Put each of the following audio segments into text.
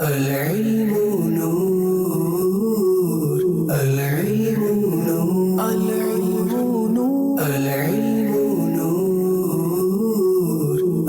العلم نور العلم نور العلم نور. العلم نور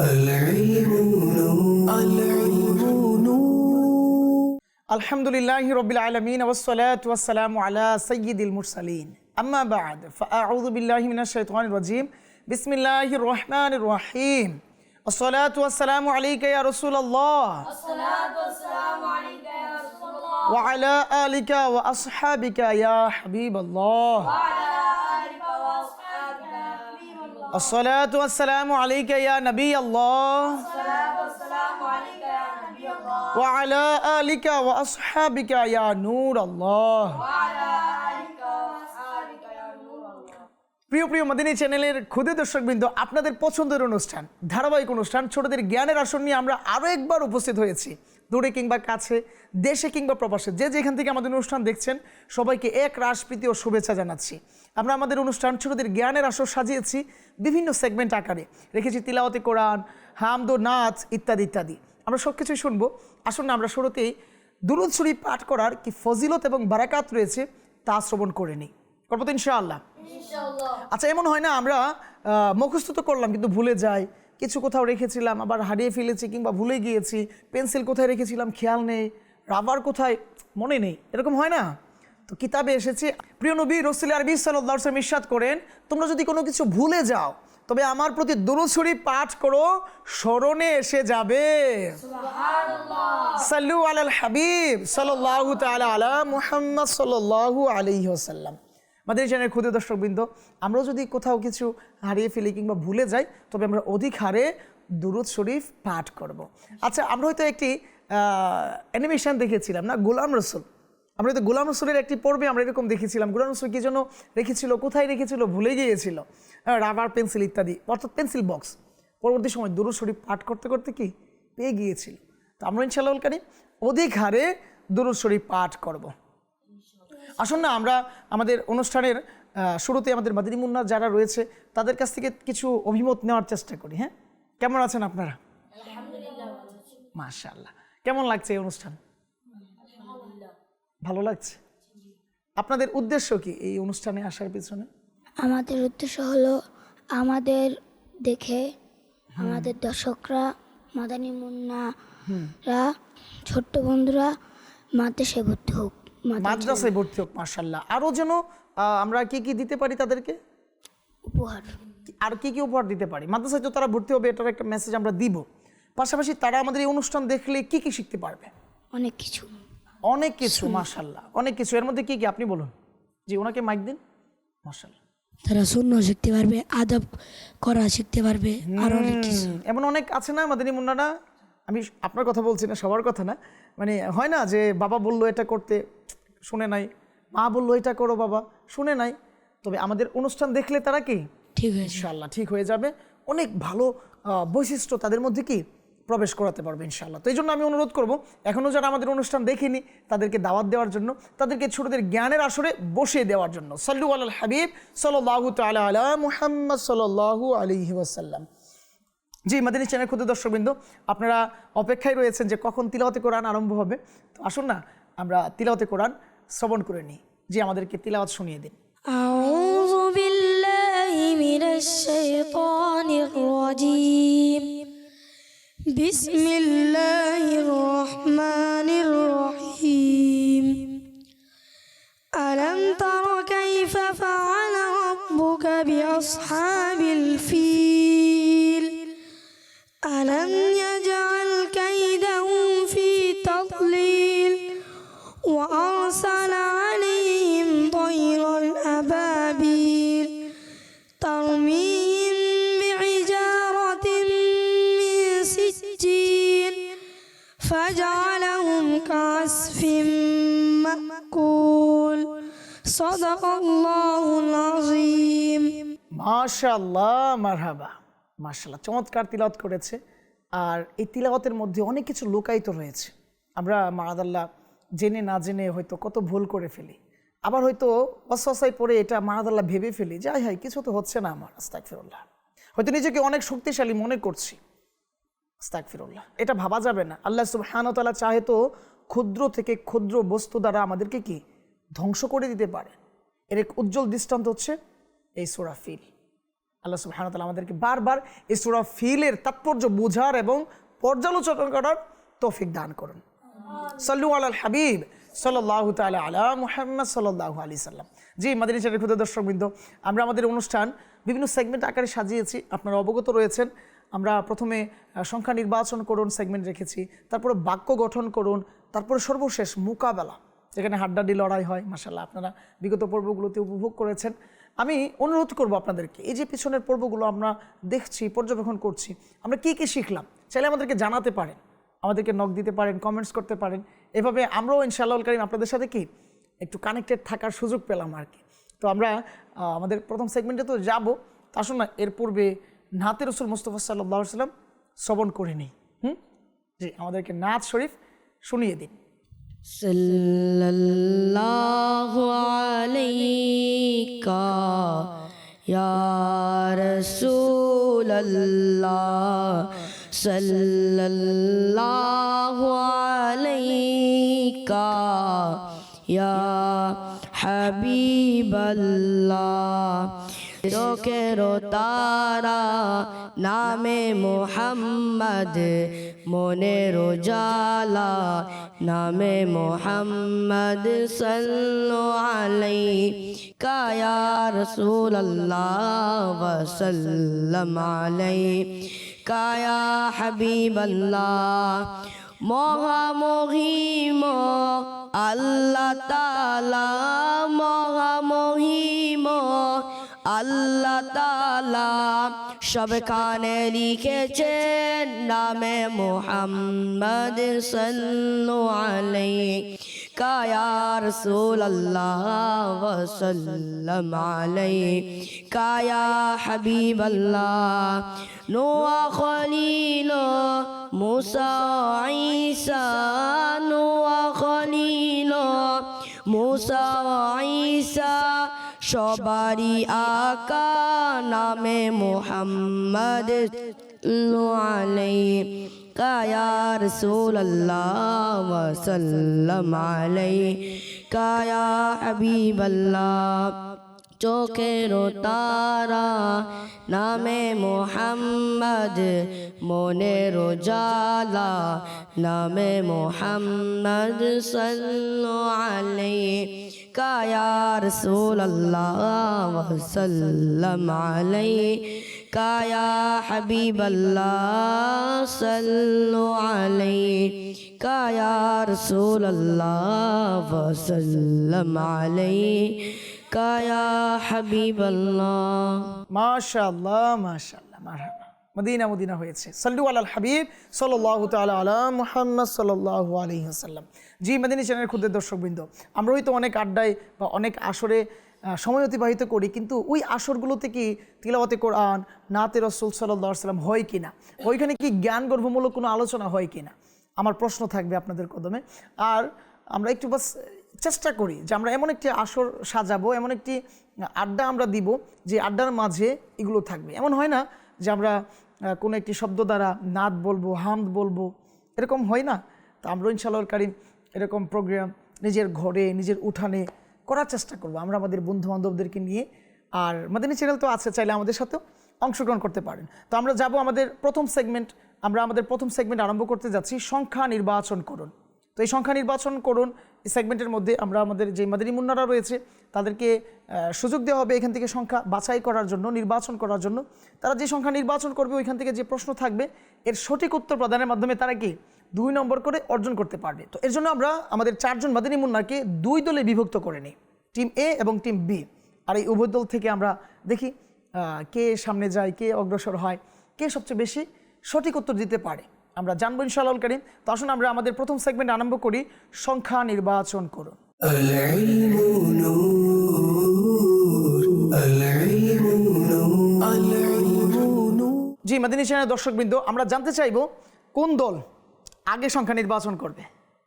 العلم نور. العلم نور. الحمد لله رب العالمين والصلاة والسلام على سيد المرسلين. أما بعد فأعوذ بالله من الشيطان الرجيم. بسم الله الرحمن الرحيم. الصلاة والسلام عليك يا رسول الله. الصلاة والسلام عليك يا رسول الله. وعلى آلك وأصحابك يا حبيب الله. وعلى آلك وأصحابك يا حبيب الله. الصلاة والسلام عليك يا نبي الله. الصلاة والسلام عليك يا نبي الله. وعلى آلك وأصحابك يا نور الله. وعلى প্রিয় প্রিয় মাদিনী চ্যানেলের ক্ষুদে দর্শকবৃন্দ, আপনাদের পছন্দের অনুষ্ঠান, ধারাবাহিক অনুষ্ঠান, ছোটদের জ্ঞানের আসন নিয়ে আমরা আরও একবার উপস্থিত হয়েছি। দূরে কিংবা কাছে, দেশে কিংবা প্রবাসে, যে যেখান থেকে আমাদের অনুষ্ঠান দেখছেন, সবাইকে এক রাসপ্রীতি ও শুভেচ্ছা জানাচ্ছি। আমরা আমাদের অনুষ্ঠান, ছোটদের জ্ঞানের আসর সাজিয়েছি বিভিন্ন সেগমেন্ট আকারে। রেখেছি তিলাওয়াতে কোরআন, হামদো নাচ, ইত্যাদি ইত্যাদি। আমরা সব কিছুই শুনব। আসুন না, আমরা শুরুতেই দুরুদ পাঠ করার কি ফজিলত এবং বারাকাত রয়েছে তা শ্রবণ করে নিই। করব ইনশাআল্লাহ। আচ্ছা এমন হয় না আমরা মুখস্থ তো করলাম কিন্তু ভুলে যাই। কিছু কোথাও রেখেছিলাম আবার হারিয়ে ফেলেছি কিংবা ভুলে গিয়েছি। পেন্সিল কোথায় রেখেছিলাম খেয়াল নেই। রাবার কোথায় মনে নেই। এরকম হয় না? তো কিতাবে এসেছে প্রিয় নবী রসুল আরবি সাল্লাহ ইরশাদ করেন তোমরা যদি কোনো কিছু ভুলে যাও তবে আমার প্রতি দুরুদ শরীফ পাঠ করো স্মরণে এসে যাবে। সাল্লু আলাল হাবিব সাল্লাল্লাহু তাআলা আলা মুহাম্মদ সাল্লাল্লাহু আলাইহি ওয়াসাল্লাম। আমাদের চ্যানেলের ক্ষুদ্র দর্শকবৃন্দ, আমরাও যদি কোথাও কিছু হারিয়ে ফেলি কিংবা ভুলে যাই, তবে আমরা অধিক হারে দুরুদ শরীফ পাঠ করব। আচ্ছা আমরা হয়তো একটি অ্যানিমেশন দেখেছিলাম না? গোলাম রসুল। আমরা হয়তো গোলাম রসুলের একটি পর্বে আমরা এরকম দেখেছিলাম। গোলাম রসুল কি জন্য রেখেছিল, কোথায় রেখেছিল ভুলে গিয়েছিল? রাবার পেন্সিল ইত্যাদি, অর্থাৎ পেন্সিল বক্স। পরবর্তী সময় দুরুদ শরীফ পাঠ করতে করতে কি? পেয়ে গিয়েছিল। তো আমরা ইনশাল্লাহ অধিক হারে দুরুদ শরীফ পাঠ করব। আসুন না আমরা আমাদের অনুষ্ঠানের শুরুতে আমাদের মাদিনী মুন্না যারা রয়েছে তাদের কাছ থেকে কিছু অভিমত নেওয়ার চেষ্টা করি হ্যাঁ? কেমন আছেন আপনারা? মাশাল্লাহ কেমন লাগছে এই অনুষ্ঠান? ভালো লাগছে? আপনাদের উদ্দেশ্য কি এই অনুষ্ঠানে আসার পিছনে? আমাদের উদ্দেশ্য হলো আমাদের দেখে আমাদের দর্শকরা মাদানী মুন্নারা ছোট্ট বন্ধুরা মাদ্রাসায় ভর্তি হোক। মাদ্রাসায় ভর্তি হোক মার্শাল্লাহ আরও যেন আমরা কি কি দিতে পারি তাদেরকে? উপহার। আর কি কি উপহার দিতে পারি? মাদ্রাসায় তো তারা ভর্তি হবে এটার একটা মেসেজ আমরা দিব। পাশাপাশি তারা আমাদের এই অনুষ্ঠান দেখলে কি কি শিখতে পারবে? অনেক কিছু। অনেক কিছু মাশাল্লাহ অনেক কিছু। এর মধ্যে কি কি? আপনি বলুন। জি ওনাকে মাইক দিন। মাশাল্লাহ তারা শূন্য শিখতে পারবে আদব করা শিখতে পারবে আর অনেক কিছু। এমন অনেক আছে না মাদিনী মুন্নারা? আমি আপনার কথা বলছি না সবার কথা না। মানে হয় না যে বাবা বলল এটা করতে শুনে নাই। মা বলল এটা করো বাবা শুনে নাই। তবে আমাদের অনুষ্ঠান দেখলে তারা কি? ঠিক হয়েছে। ইনশাল্লাহ ঠিক হয়ে যাবে। অনেক ভালো বৈশিষ্ট্য তাদের মধ্যে কি? প্রবেশ করাতে পারবে ইনশাল্লাহ তো এই জন্য আমি অনুরোধ করব এখনও যারা আমাদের অনুষ্ঠান দেখেনি তাদেরকে দাওয়াত দেওয়ার জন্য তাদেরকে ছোটদের জ্ঞানের আসরে বসিয়ে দেওয়ার জন্য। সাল্লু আল হাবিব সাল্লাহ তালা আলা মুহাম্মদ সাল্লাহ আলহি ওয়াসাল্লাম। জি মাদিনী চ্যানেল ক্ষুদ্র দর্শকবৃন্দ আপনারা অপেক্ষায় রয়েছেন যে কখন তিলাওয়াতে কোরআন আরম্ভ হবে তো আসুন না আমরা তিলাওয়াতে কোরআন শ্রবণ করে নিই জি আমাদেরকে তিলাওয়াত শুনিয়ে দিন أعوذ بالله من الشيطان الرجيم بسم الله الرحمن الرحيم ألم تر كيف فعل ربك بأصحاب الفيل ألم يجعل كيدهم في تضليل وأرسل عليهم طيرا أبابيل ترميهم بحجارة من سجيل فجعلهم كعصف مأكول صدق الله العظيم মাশাল্লাহ মারহাবা মাশাল্লাহ চমৎকার তিলাওয়াত করেছে আর এই তিলাওয়াতের মধ্যে অনেক কিছু লুকায়িত রয়েছে। আমরা মারাদাল্লাহ জেনে না জেনে হয়তো কত ভুল করে ফেলি। আবার হয়তো অসসাই পরে এটা মারাদাল্লাহ ভেবে ফেলি যাই হাই কিছু তো হচ্ছে না আমার। আস্তাক ফিরুল্লাহ হয়তো নিজেকে অনেক শক্তিশালী মনে করছি। আস্তাগফিরুল্লাহ। এটা ভাবা যাবে না। আল্লাহ তাআলা চাহে তো ক্ষুদ্র থেকে ক্ষুদ্র বস্তু দ্বারা আমাদেরকে কি ধ্বংস করে দিতে পারে? এর এক উজ্জ্বল দৃষ্টান্ত হচ্ছে এই সূরা ফিল। আল্লাহ সুবহানাহু ওয়া আমাদেরকে বারবার এই সূরা ফিলের তাৎপর্য বোঝার এবং পর্যালোচনা করার তৌফিক দান করুন। সাল্লু আলাল হাবিব, সাল্লাল্লাহু তাআলা আলা মুহাম্মদ, সাল্লাল্লাহু আলাইহি সাল্লাম। জি, মাদানী চ্যানেল ক্ষুদ্র দর্শকবৃন্দ, আমরা আমাদের অনুষ্ঠান বিভিন্ন সেগমেন্ট আকারে সাজিয়েছি, আপনারা অবগত রয়েছেন। আমরা প্রথমে সংখ্যা নির্বাচন করুন, সেগমেন্ট রেখেছি, তারপরে বাক্য গঠন করুন, তারপরে সর্বশেষ মোকাবেলা, যেখানে হাড্ডাড্ডি লড়াই হয় মাসাল্লাহ আপনারা বিগত পর্বগুলোতে উপভোগ করেছেন। আমি অনুরোধ করব আপনাদেরকে, এই যে পিছনের পর্বগুলো আমরা দেখছি, পর্যবেক্ষণ করছি, আমরা কি কি শিখলাম? চাইলে আমাদেরকে জানাতে পারেন। আমাদেরকে নক দিতে পারেন কমেন্টস করতে পারেন। এভাবে আমরাও ইনশাআল্লাহ কারিম আপনাদের সাথে কি? একটু কানেক্টেড থাকার সুযোগ পেলাম আর কি। তো আমরা আমাদের প্রথম সেগমেন্টে তো যাব। তা আসুন না, এর পূর্বে নাতে রসুল মুস্তফা সাল্লাহ সাল্লাম শ্রবণ করে নিই। হুম? জি, আমাদেরকে নাচ শরীফ শুনিয়ে দিন। صلى الله عليك يا رسول الله. صلى الله عليك يا حبيب الله. চোখের তারা নামে মোহাম্মদ মনের জালা নামে মোহাম্মদ সাল্লু আলাই কায়া রসুল আল্লাহ ওয়াসাল্লাম আলাই কায়া হাবিব আল্লাহ মহামহিম, আল্লাহ তালা মহামহিম, আল্লাহ তালা সব কানে লিখেছেন নামে মোহাম্মদ সাল্লু আলাই কায়া রসুল আল্লাহ ওয়াসাল্লাম আলাই কায়া হাবিব আল্লাহ নোয়া খলিল মুসা ঈসা, নোয়া খলিল মুসা ঈসা সবারই আকা নামে মোহাম্মদ আলাই কায়ার সোল্লাহ ওয়াসাল্লাম আলাই কায়া হাবিব আল্লাহ চোখের তারা নামে মোহাম্মদ মনের জালা নামে মোহাম্মদ সাল্লু আলাই কায়া রসুল আল্লাহ সাল্লাম আলাই কায়া হাবিব আল্লাহ সাল্লু আলাই কায়া রসুল আল্লাহ সাল্লাম আলাই কায়া হাবিব আল্লাহ মাশাআল্লাহ মাশাআল্লাহ, মারহাবা। মদিনা মদিনা হয়েছে। সাল্লু হাবিব জি দর্শকবৃন্দ আমরা হয়তো অনেক আড্ডায় বা অনেক আসরে সময় অতিবাহিত করি, কিন্তু ওই আসরগুলোতে কি তিলাওয়াতে কোরআন, নাতে রসুল সাল্লাহ সাল্লাম হয় কি না ওইখানে কি জ্ঞান গর্ভমূলক কোনো আলোচনা হয় কি না আমার প্রশ্ন থাকবে আপনাদের কদমে। আর আমরা একটু বাস চেষ্টা করি যে আমরা এমন একটি আসর সাজাবো, এমন একটি আড্ডা আমরা দিব যে আড্ডার মাঝে এগুলো থাকবে। এমন হয় না যে আমরা কোনো একটি শব্দ দ্বারা নাদ বলব, হামদ বলব, এরকম হয় না। তো আমরা ইনশাল্লাহ কারিম এরকম প্রোগ্রাম নিজের ঘরে, নিজের উঠানে করার চেষ্টা করব। আমরা আমাদের বন্ধু বান্ধবদেরকে নিয়ে, আর মাদিনী চ্যানেল তো আছে, চাইলে আমাদের সাথেও অংশগ্রহণ করতে পারেন। তো আমরা যাব আমাদের প্রথম সেগমেন্ট আমরা আমাদের প্রথম সেগমেন্ট আরম্ভ করতে যাচ্ছি, সংখ্যা নির্বাচন করুন। তো এই সংখ্যা নির্বাচন করুন সেগমেন্টের মধ্যে আমরা আমাদের যে মাদানী মুন্নারা রয়েছে, তাদেরকে সুযোগ দেওয়া হবে এখান থেকে সংখ্যা বাছাই করার জন্য, নির্বাচন করার জন্য। তারা যে সংখ্যা নির্বাচন করবে, ওইখান থেকে যে প্রশ্ন থাকবে, এর সঠিক উত্তর প্রদানের মাধ্যমে তারা কি দুই নম্বর করে অর্জন করতে পারবে। তো এর জন্য আমরা আমাদের চারজন মাদানী মুন্নাকে দুই দলে বিভক্ত করে নিই, টিম এ এবং টিম বি আর এই উভয় দল থেকে আমরা দেখি কে সামনে যায়, কে অগ্রসর হয়, কে সবচেয়ে বেশি সঠিক উত্তর দিতে পারে। আমরা জানব ইনশাল করিম। তো আসুন আমরা আমাদের প্রথম সেগমেন্ট আরম্ভ করি সংখ্যা নির্বাচন করুন। জি মাদিনী সেনের দর্শক বৃন্দ আমরা জানতে চাইব কোন দল আগে সংখ্যা নির্বাচন করবে?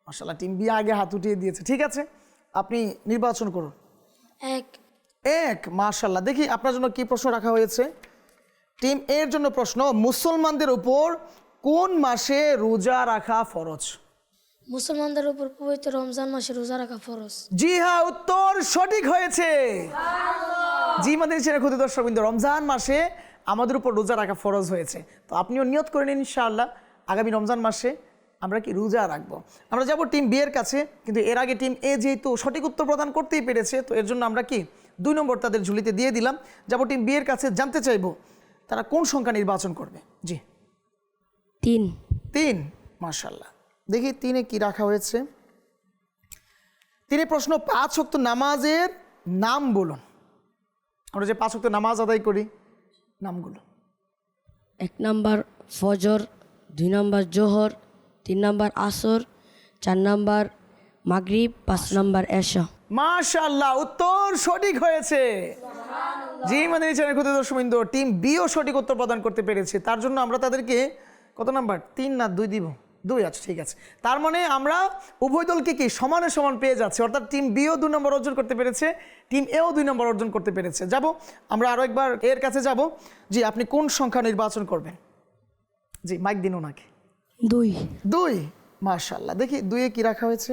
মশালা টিম বিয়ে আগে হাত উঠিয়ে দিয়েছে ঠিক আছে? আপনি নির্বাচন করুন। এক। এক মার্শাল্লাহ দেখি আপনার জন্য কি প্রশ্ন রাখা হয়েছে? টিম এর জন্য প্রশ্ন মুসলমানদের উপর কোন মাসে রোজা রাখা ফরজ? মুসলমানদের উপর পবিত্র রমজান মাসে রোজা রাখা ফরজ। জি হ্যাঁ উত্তর সঠিক হয়েছে। জি আমাদের সেরা ক্ষুদ্র দর্শক রমজান মাসে আমাদের উপর রোজা রাখা ফরজ হয়েছে। তো আপনিও নিয়ত করে নিন ইনশাআল্লাহ আগামী রমজান মাসে আমরা কি রোজা রাখব? আমরা যাব টিম বি এর কাছে কিন্তু এর আগে টিম এ যেহেতু সঠিক উত্তর প্রদান করতেই পেরেছে তো এর জন্য আমরা কি দুই নম্বর তাদের ঝুলিতে দিয়ে দিলাম। যাব টিম বি এর কাছে জানতে চাইব তারা কোন সংখ্যা নির্বাচন করবে? জি। তিন। তিন মাশাল্লাহ দেখি তিনে কি রাখা হয়েছে। তিনে প্রশ্ন পাঁচ অক্ত নামাজের নাম বলুন। আমরা যে পাঁচ অক্ত নামাজ আদায় করি নামগুলো। এক নাম্বার ফজর দুই নাম্বার জোহর তিন নাম্বার আসর চার নাম্বার মাগরিব পাঁচ নাম্বার এশা। মাশাল্লাহ উত্তর সঠিক হয়েছে। জি মানে চ্যানেল ক্ষুদ্র দর্শকবৃন্দ টিম বিও সঠিক উত্তর প্রদান করতে পেরেছে। তার জন্য আমরা তাদেরকে কত নাম্বার? তিন না দুই দিব। দুই আছে ঠিক আছে। তার মানে আমরা উভয় দলকে কি সমানে সমান পেয়ে যাচ্ছে? অর্থাৎ টিম বিও দুই নম্বর অর্জন করতে পেরেছে টিম এও দুই নম্বর অর্জন করতে পেরেছে। যাব আমরা আরও একবার এর কাছে যাব। জি আপনি কোন সংখ্যা নির্বাচন করবেন? জি মাইক দিন ওনাকে। দুই। দুই? মার্শাল্লাহ দেখি দুইয়ে কি রাখা হয়েছে?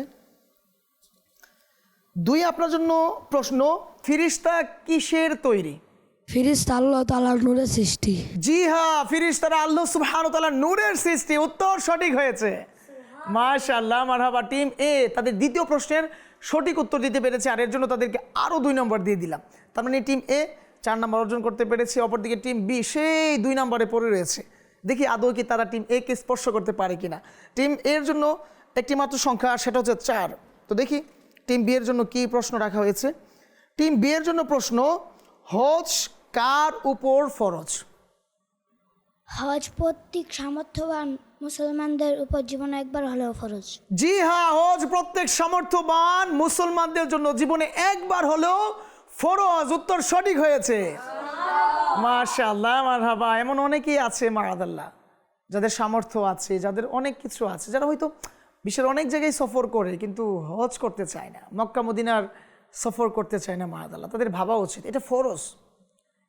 দুই আপনার জন্য প্রশ্ন ফিরিস্তা কিসের তৈরি? ফিরিস আল্লাহ তালার নূরের সৃষ্টি। জি হ্যাঁ ফিরিস্তারা আল্লাহ সুবহানাহু ওয়া তাআলা নূরের সৃষ্টি। উত্তর সঠিক হয়েছে। মাশাআল্লাহ মারহাবা টিম। এ তাদের দ্বিতীয় প্রশ্নের সঠিক উত্তর দিতে পেরেছে আর এর জন্য তাদেরকে আরও দুই নম্বর দিয়ে দিলাম। তার মানে টিম এ চার নম্বর অর্জন করতে পেরেছে অপরদিকে টিম বি সেই দুই নম্বরে পড়ে রয়েছে। দেখি আদৌ কি তারা টিম এ কে স্পর্শ করতে পারে কিনা। টিম এর জন্য একটি মাত্র সংখ্যা সেটা হচ্ছে চার। তো দেখি টিম বি এর জন্য কি প্রশ্ন রাখা হয়েছে। টিম বি এর জন্য প্রশ্ন হজ কার উপর ফরজ? হজ প্রত্যেক সামর্থ্যবান মুসলমানদের উপর জীবনে একবার হলেও ফরজ। জি হ্যাঁ হজ প্রত্যেক সামর্থ্যবান মুসলমানদের জন্য জীবনে একবার হলেও ফরজ। উত্তর সঠিক হয়েছে। মাশাআল্লাহ মারহাবা। এমন অনেকেই আছে মারাদাল্লাহ যাদের সামর্থ্য আছে যাদের অনেক কিছু আছে। যারা হয়তো বিশ্বের অনেক জায়গায় সফর করে কিন্তু হজ করতে চায় না। মক্কা মদিনার সফর করতে চায় না মারাদাল্লাহ। তাদের ভাবা উচিত এটা ফরজ।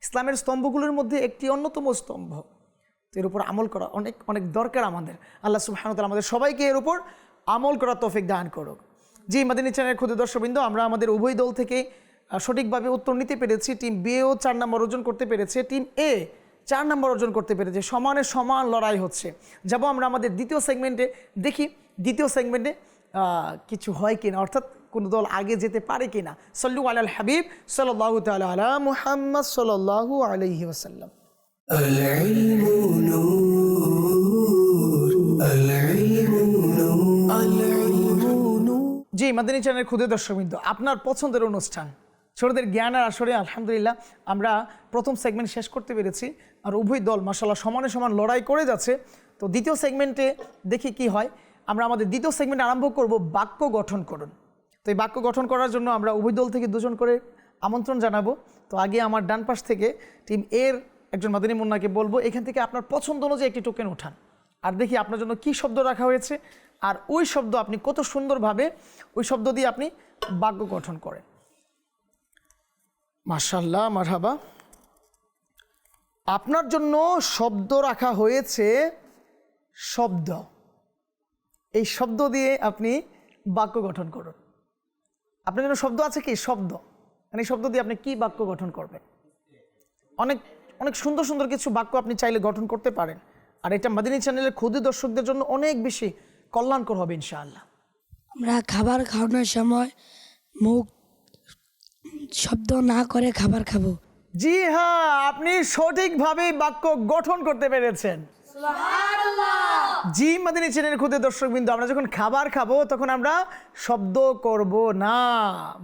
ইসলামের স্তম্ভগুলোর মধ্যে একটি অন্যতম স্তম্ভ। তো এর উপর আমল করা অনেক অনেক দরকার আমাদের। আল্লাহ সুবহানাহু আমাদের সবাইকে এর উপর আমল করার তৌফিক দান করুক। জি, মাদিনী চ্যানেলের ক্ষুদ্র দর্শকবৃন্দ, আমরা আমাদের উভয় দল থেকে সঠিকভাবে উত্তর নিতে পেরেছি। টিম বিএও চার নম্বর অর্জন করতে পেরেছে। টিম এ চার নম্বর অর্জন করতে পেরেছে। সমানে সমান লড়াই হচ্ছে। যাব আমরা আমাদের দ্বিতীয় সেগমেন্টে দেখি। দ্বিতীয় সেগমেন্টে কিছু হয় কিনা? অর্থাৎ কোনো দল আগে যেতে পারে কিনা সল্লু আলাল হাবিব সাল্লাহ তালা আলা মুহাম্মদ সাল্লাহু আলহি ওসাল্লাম العلم نور العلم نور العلم نور জি মাদানী চ্যানেলের ক্ষুদে দর্শকবৃন্দ আপনার পছন্দের অনুষ্ঠান ছোটদের জ্ঞানের আসরে আলহামদুলিল্লাহ আমরা প্রথম সেগমেন্ট শেষ করতে পেরেছি আর উভয় দল মাসাল্লাহ সমানে সমান লড়াই করে যাচ্ছে তো দ্বিতীয় সেগমেন্টে দেখি কি হয় আমরা আমাদের দ্বিতীয় সেগমেন্ট আরম্ভ করব বাক্য গঠন করুন তো এই বাক্য গঠন করার জন্য আমরা উভয় দল থেকে দুজন করে আমন্ত্রণ জানাব। তো আগে আমার ডান পাশ থেকে টিম এর একজন মাদানী মুন্নাকে বলব, এখান থেকে আপনার পছন্দ অনুযায়ী একটি টোকেন ওঠান। আর দেখি আপনার জন্য কি শব্দ রাখা হয়েছে, আর ওই শব্দ আপনি কত সুন্দরভাবে ওই শব্দ দিয়ে আপনি বাক্য গঠন করেন। মাশাল্লাহ মারহাবা। আপনার জন্য শব্দ রাখা হয়েছে শব্দ। এই শব্দ দিয়ে আপনি বাক্য গঠন করুন। আপনার জন্য শব্দ আছে কি? শব্দ। মানে শব্দ দিয়ে আপনি কি বাক্য গঠন করবেন? অনেক অনেক সুন্দর সুন্দর কিছু বাক্য আপনি চাইলে গঠন করতে পারেন। আর এটা মাদিনী চ্যানেলের ক্ষুদে দর্শকদের জন্য অনেক বেশি কল্যাণকর হবে ইনশাআল্লাহ। আমরা খাবার খাওয়ানোর সময় মুখ শব্দ না করে খাবার খাব। জি হ্যাঁ আপনি সঠিকভাবে বাক্য গঠন করতে পেরেছেন। জি, মাদিনী চ্যানেলের ক্ষুদে দর্শক বিন্দু আমরা যখন খাবার খাব, তখন আমরা শব্দ করব না।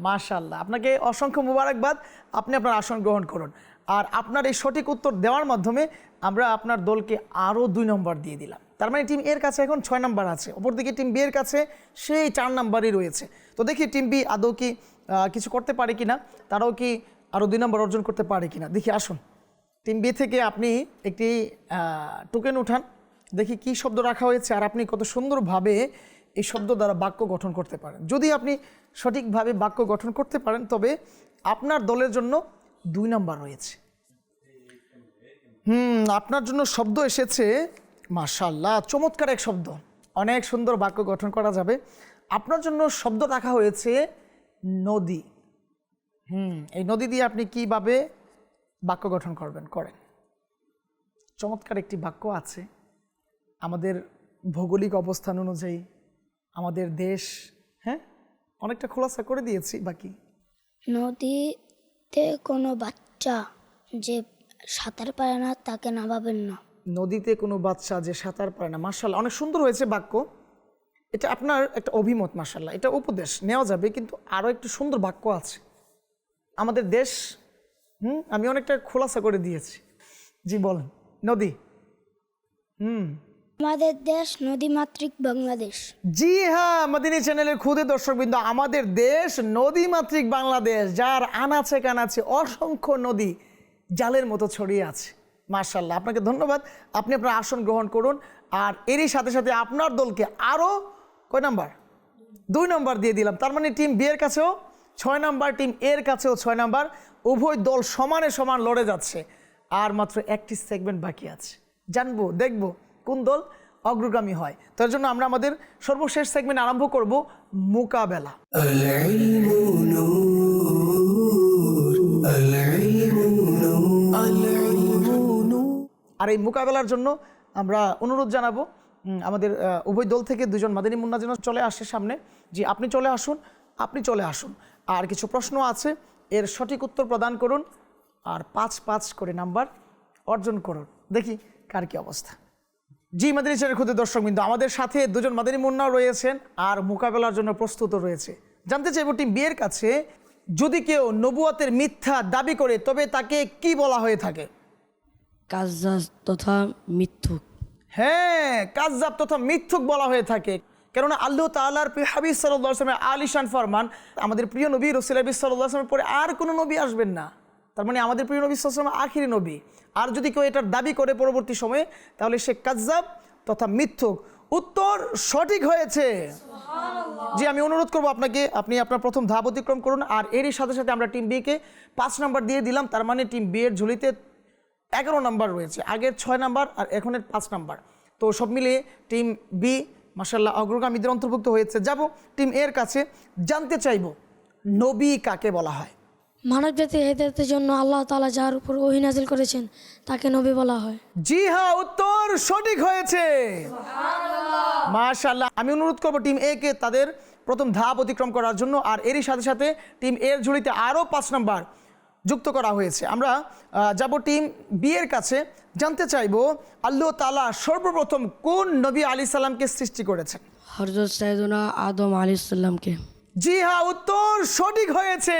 মাশাল্লাহ আপনাকে অসংখ্য মুবারকবাদ, আপনি আপনার আসন গ্রহণ করুন। আর আপনার এই সঠিক উত্তর দেওয়ার মাধ্যমে আমরা আপনার দলকে আরও দুই নম্বর দিয়ে দিলাম। তার মানে টিম এর কাছে এখন ছয় নম্বর আছে। অপরদিকে টিম বি এর কাছে সেই চার নম্বরই রয়েছে। তো দেখি টিম বি আদৌ কি কিছু করতে পারে কিনা, তারাও কি আরও দুই নম্বর অর্জন করতে পারে কিনা। দেখি, আসুন। টিম বি থেকে আপনি একটি টোকেন উঠান, দেখি কি শব্দ রাখা হয়েছে আর আপনি কত সুন্দরভাবে এই শব্দ দ্বারা বাক্য গঠন করতে পারেন। যদি আপনি সঠিকভাবে বাক্য গঠন করতে পারেন, তবে আপনার দলের জন্য দুই নাম্বার রয়েছে। হুম, আপনার জন্য শব্দ এসেছে মাশাল্লাহ চমৎকার এক শব্দ। অনেক সুন্দর বাক্য গঠন করা যাবে। আপনার জন্য শব্দ রাখা হয়েছে নদী। হুম, এই নদী দিয়ে আপনি কীভাবে বাক্য গঠন করবেন করেন। চমৎকার একটি বাক্য আছে। আমাদের ভৌগোলিক অবস্থান অনুযায়ী আমাদের দেশ হ্যাঁ? অনেকটা খোলাসা করে দিয়েছি বাকি? নদীতে কোনো বাচ্চা যে সাঁতার পারে না তাকে নামাবেন না। নদীতে কোনো বাচ্চা যে সাঁতার পারে না মার্শাল্লাহ অনেক সুন্দর হয়েছে বাক্য। এটা আপনার একটা অভিমত মার্শাল্লাহ এটা উপদেশ নেওয়া যাবে কিন্তু আরও একটু সুন্দর বাক্য আছে। আমাদের দেশ হুম? আমি অনেকটা খোলাসা করে দিয়েছি। জি বলেন। নদী। হুম। আমাদের দেশ নদীমাতৃক বাংলাদেশ। জি হ্যাঁ মাদিনী চ্যানেলের খুদে দর্শকবৃন্দ আমাদের দেশ নদীমাতৃক বাংলাদেশ যার আনাচে কানাচে অসংখ্য নদী জালের মতো ছড়িয়ে আছে। মার্শাল্লাহ আপনাকে ধন্যবাদ। আপনি আপনার আসন গ্রহণ করুন আর এরই সাথে সাথে আপনার দলকে আরও কয় নাম্বার? দুই নম্বর দিয়ে দিলাম। তার মানে টিম বি এর কাছেও ছয় নাম্বার টিম এর কাছেও ছয় নাম্বার। উভয় দল সমানে সমান লড়ে যাচ্ছে। আর মাত্র একটি সেগমেন্ট বাকি আছে। জানব, দেখব কোন দল অগ্রগামী হয়। তার জন্য আমরা আমাদের সর্বশেষ সেগমেন্ট আরম্ভ করব মোকাবেলা। আর এই মোকাবেলার জন্য আমরা অনুরোধ জানাব আমাদের উভয় দল থেকে দুজন মাদানী মুন্না যেন চলে আসে সামনে। যে আপনি চলে আসুন, আপনি চলে আসুন। আর কিছু প্রশ্ন আছে এর সঠিক উত্তর প্রদান করুন আর পাঁচ পাঁচ করে নাম্বার অর্জন করুন। দেখি কার কি অবস্থা। জি মাদানী চ্যানেল খুদে দর্শক বিন্দু আমাদের সাথে দুজন মাদানী মুন্নাও রয়েছেন আর মোকাবেলার জন্য প্রস্তুত রয়েছে। জানতে চাইব টিম বিয়ের কাছে যদি কেউ নবুয়াতের মিথ্যা দাবি করে তবে তাকে কি বলা হয়ে থাকে? কাজাজ তথা মিথ্যুক। হ্যাঁ কাজ্জাব তথা মিথ্যুক বলা হয়ে থাকে। কেননা আল্লাহ তাআলার প্রিয় আলাইহি ওয়াসাল্লামের আলিশান ফরমান আমাদের প্রিয় নবী রসুল আলাইহি ওয়াসাল্লামের পরে আর কোনো নবী আসবেন না। তার মানে আমাদের প্রিয় নবী আলাইহি আখিরি নবী। আর যদি কেউ এটার দাবি করে পরবর্তী সময়ে তাহলে সে কাজ্জাব তথা মিথ্যুক। উত্তর সঠিক হয়েছে। জি আমি অনুরোধ করব আপনাকে আপনি আপনার প্রথম ধাপ অতিক্রম করুন আর এরই সাথে সাথে আমরা টিম বিকে পাঁচ নাম্বার দিয়ে দিলাম তার মানে টিম বি এর ঝুলিতে এগারো নাম্বার রয়েছে আগের ছয় নাম্বার আর এখনের পাঁচ নাম্বার। তো সব মিলিয়ে টিম বি মাসাল্লাহ অগ্রগামীদের অন্তর্ভুক্ত হয়েছে। যাব টিম এর কাছে জানতে চাইব নবী কাকে বলা হয়। মানব জাতির হেদায়তের জন্য আল্লাহ তালা যার উপর ওহী নাজিল করেছেন তাকে নবী বলা হয়। জি হ্যাঁ উত্তর সঠিক হয়েছে। মাশাল্লাহ আমি অনুরোধ করব টিম এ কে তাদের প্রথম ধাপ অতিক্রম করার জন্য। আর এরই সাথে সাথে টিম এর ঝুলিতে আরও পাঁচ নাম্বার যুক্ত করা হয়েছে। আমরা যাব টিম বি এর কাছে। জানতে চাইব আল্লাহ তালা সর্বপ্রথম কোন নবী আলী সাল্লামকে সৃষ্টি করেছেন? হরজত সাইদুনা আদম আলী সাল্লামকে জি হ্যাঁ উত্তর সঠিক হয়েছে।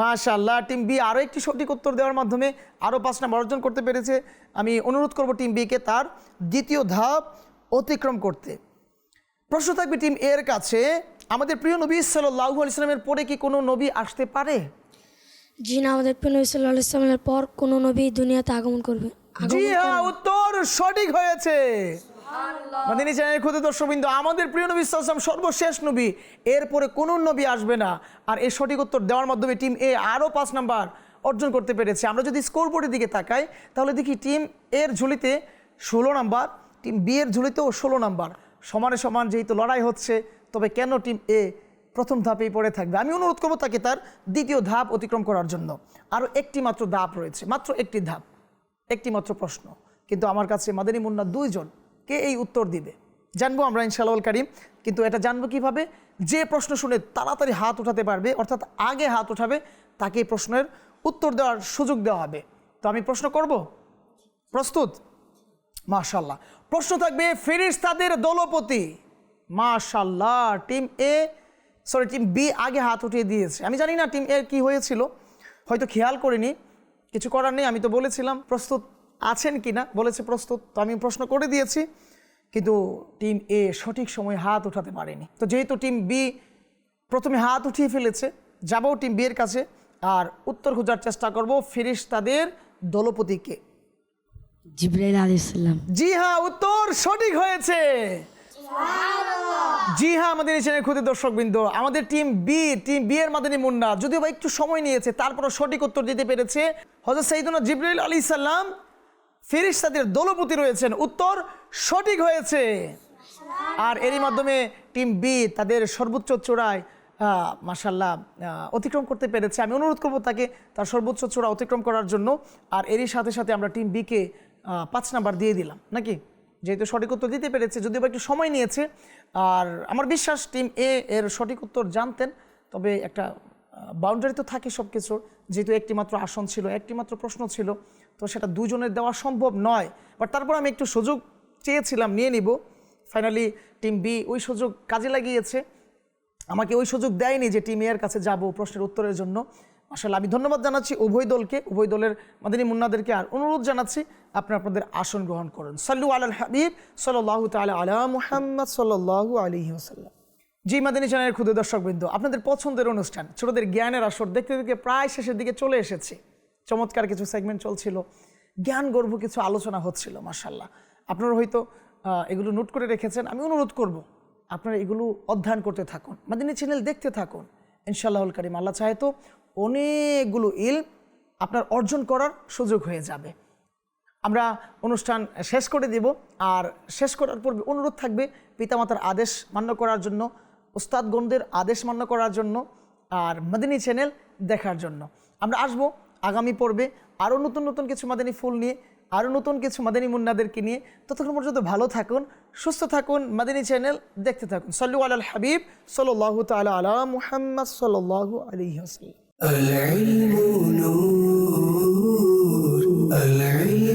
মাশাল্লাহ টিম বি আরও একটি সঠিক উত্তর দেওয়ার মাধ্যমে আরও পাঁচ নাম্বার অর্জন করতে পেরেছে। আমি অনুরোধ করব টিম বিকে তার দ্বিতীয় ধাপ অতিক্রম করতে। প্রশ্ন থাকবে টিম এর কাছে আমাদের প্রিয় নবী সাল্লাহু আলিয়াল্লামের পরে কি কোনো নবী আসতে পারে? জিন আমাদের নবী সাল্লাহ ইসলামের পর কোনো নবী দুনিয়াতে আগমন করবে। জি হ্যাঁ উত্তর সঠিক হয়েছে। মাদিনী চ্যানেলের ক্ষুদ্র দর্শকবৃন্দ আমাদের প্রিয় নবী সাল্লাম সর্বশেষ নবী। এরপরে কোনো নবী আসবে না। আর এই সঠিক উত্তর দেওয়ার মাধ্যমে টিম এ আরও পাঁচ নাম্বার অর্জন করতে পেরেছে। আমরা যদি স্কোর বোর্ডের দিকে তাকাই তাহলে দেখি টিম এর ঝুলিতে ষোলো নাম্বার টিম বি এর ঝুলিতেও ষোলো নাম্বার। সমানে সমান যেহেতু লড়াই হচ্ছে তবে কেন টিম এ প্রথম ধাপেই পড়ে থাকবে। আমি অনুরোধ করব তাকে তার দ্বিতীয় ধাপ অতিক্রম করার জন্য। আরও একটি মাত্র ধাপ রয়েছে, মাত্র একটি ধাপ, একটি মাত্র প্রশ্ন। কিন্তু আমার কাছে মাদানী মুন্না দুইজন কে এই উত্তর দিবে। জানব আমরা ইনশাআল্লাহ কারিম, কিন্তু এটা জানব কীভাবে? যে প্রশ্ন শুনে তাড়াতাড়ি হাত উঠাতে পারবে, অর্থাৎ আগে হাত উঠাবে, তাকে প্রশ্নের উত্তর দেওয়ার সুযোগ দেওয়া হবে। তো আমি প্রশ্ন করব? প্রস্তুত? মাশাল্লাহ প্রশ্ন থাকবে ফেরিস্তাদের দলপতি। মাশাল্লাহ team A sorry team B আগে হাত উঠিয়ে দিয়েছে। আমি জানি না টিম এর কি হয়েছিল হয়তো খেয়াল করিনি কিছু করার নেই আমি তো বলেছিলাম প্রস্তুত আছেন কি না বলেছে প্রস্তুত তো আমি প্রশ্ন করে দিয়েছি কিন্তু টিম এ সঠিক সময়ে হাত উঠাতে পারেনি। তো যেহেতু টিম বি প্রথমে হাত উঠিয়ে ফেলেছে যাব টিম বি এর কাছে আর উত্তর খোঁজার চেষ্টা করব ফিরিস তাদের দলপতিকে। জিব্রাইল আলী সাল্লাম জি হ্যাঁ উত্তর সঠিক হয়েছে। জি হ্যাঁ আমাদের এই চ্যানেল ক্ষুদে দর্শক বিন্দু আমাদের টিম বি টিম বি এর মাদানী মুন্না। যদিও বা একটু সময় নিয়েছে তারপরও সঠিক উত্তর দিতে পেরেছে। হজরত সৈদুল্লাহ জিব্রাইল আলী সাল্লাম ফেরিস্তাদের দলপতি রয়েছেন। উত্তর সঠিক হয়েছে। আর এরই মাধ্যমে টিম বি তাদের সর্বোচ্চ চূড়ায় মাসাল্লাহ অতিক্রম করতে পেরেছে। আমি অনুরোধ করব তাকে তার সর্বোচ্চ চূড়া অতিক্রম করার জন্য। আর এরই সাথে সাথে আমরা টিম বিকে পাঁচ নাম্বার দিয়ে দিলাম। নাকি? যেহেতু সঠিক উত্তর দিতে পেরেছে, যদিও বা একটু সময় নিয়েছে, আর আমার বিশ্বাস টিম এ এর সঠিক উত্তর জানতেন, তবে একটা বাউন্ডারি তো থাকে সব কিছুর যেহেতু একটি মাত্র আসন ছিল একটি মাত্র প্রশ্ন ছিল, তো সেটা দুজনের দেওয়া সম্ভব নয়। বাট তারপর আমি একটু সুযোগ চেয়েছিলাম, নিয়ে নিব। ফাইনালি টিম বি ওই সুযোগ কাজে লাগিয়েছে। আমাকে ওই সুযোগ দেয়নি যে টিম এর কাছে যাব প্রশ্নের উত্তরের জন্য। আসলে আমি ধন্যবাদ জানাচ্ছি উভয় দলকে, উভয় দলের মাদিনী মুন্নাদেরকে, আর অনুরোধ জানাচ্ছি আপনারা আপনাদের আসন গ্রহণ করুন। সাল্লু আল হাবিব সাল্লাহ তালা আলা মুহাম্মদ সাল্লাহু আলহি ওসাল্লাম জি মাদিনী চ্যানেলের ক্ষুদ্র দর্শকবৃন্দ, আপনাদের পছন্দের অনুষ্ঠান, ছোটদের জ্ঞানের আসর দেখতে দেখতে প্রায় শেষের দিকে চলে এসেছে। চমৎকার কিছু সেগমেন্ট চলছিল, জ্ঞান গর্ভ কিছু আলোচনা হচ্ছিল মাসাল্লাহ আপনারা হয়তো এগুলো নোট করে রেখেছেন, আমি অনুরোধ করব, আপনারা এগুলো অধ্যয়ন করতে থাকুন, মাদিনী চ্যানেল দেখতে থাকুন, ইনশাআল্লাহুল করিম, আল্লাহ চাহে তো অনেকগুলো ইল আপনার অর্জন করার সুযোগ হয়ে যাবে। আমরা অনুষ্ঠান শেষ করে দিব আর শেষ করার পূর্বে অনুরোধ থাকবে পিতামাতার আদেশ মান্য করার জন্য, উস্তাদগণদের আদেশ মান্য করার জন্য আর মাদিনী চ্যানেল দেখার জন্য। আমরা আসব আগামী পর্বে আরও নতুন নতুন কিছু মাদানী ফুল নিয়ে, আরও নতুন কিছু মাদানী মুন্নাদেরকে নিয়ে। ততক্ষণ পর্যন্ত ভালো থাকুন, সুস্থ থাকুন, মাদানী চ্যানেল দেখতে থাকুন। সল্লু আল হাবিব সাল্লাহ তালা আলা মুহাম্মদ সাল্লাহ আলহি আসাল্লাম العلم نور العلم